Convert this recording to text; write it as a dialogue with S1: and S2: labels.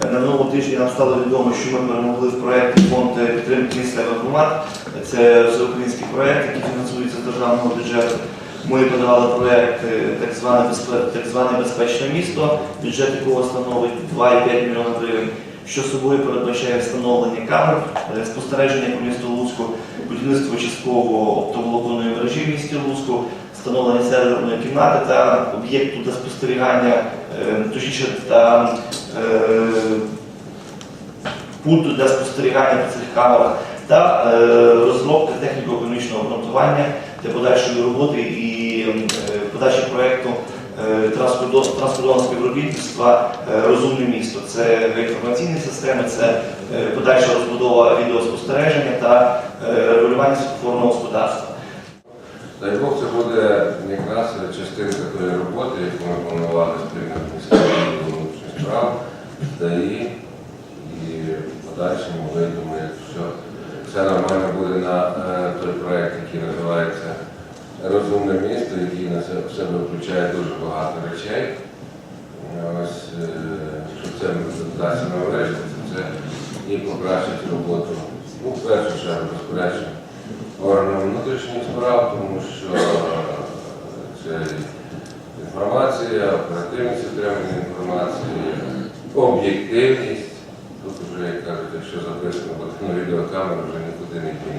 S1: На минулому тижні нам стало відомо, що ми перемогли в проєкті фонд підтримки місцевих громад. Це всеукраїнський проєкт, який фінансується з державного бюджету. Ми подавали проєкт е, так зване, так зване безпечне місто, бюджет якого становить 2,5 мільйона гривень, що собою передбачає встановлення камер, е, спостереження по місту Луцьку, будівництво частково оптоволоконної мережі в місті Луцьку, встановлення серверної кімнати та об'єкту для спостерігання, точніше, та е, пункту для спостерігання по цих камерах та е, розробка техніко-економічного обґрунтування для подальшої роботи і е, подачі проєкту е, транскордонного співробітництва е, Розумне місто. Це інформаційні системи, це е, подальша розбудова відеоспостереження та е, регулювання світлофорного господарства.
S2: Дай Бог, це буде якраз частинка тої роботи, яку ми планували спільно з Міністерством внутрішніх справ, ДАІ і в подальшому вийдемо, якщо все нормально буде на е, той проєкт, який називається Розумне місто, який на себе- включає дуже багато речей. Ось, е, якщо це вдасться наврешті, то це і покращить роботу, ну, в першу чергу, безперечно, органам внутрішніх справ, тому що це інформація, оперативність отримання інформації, об'єктивність. Тут вже, як кажуть, якщо записано на відеокамеру, вже нікуди не дінеться.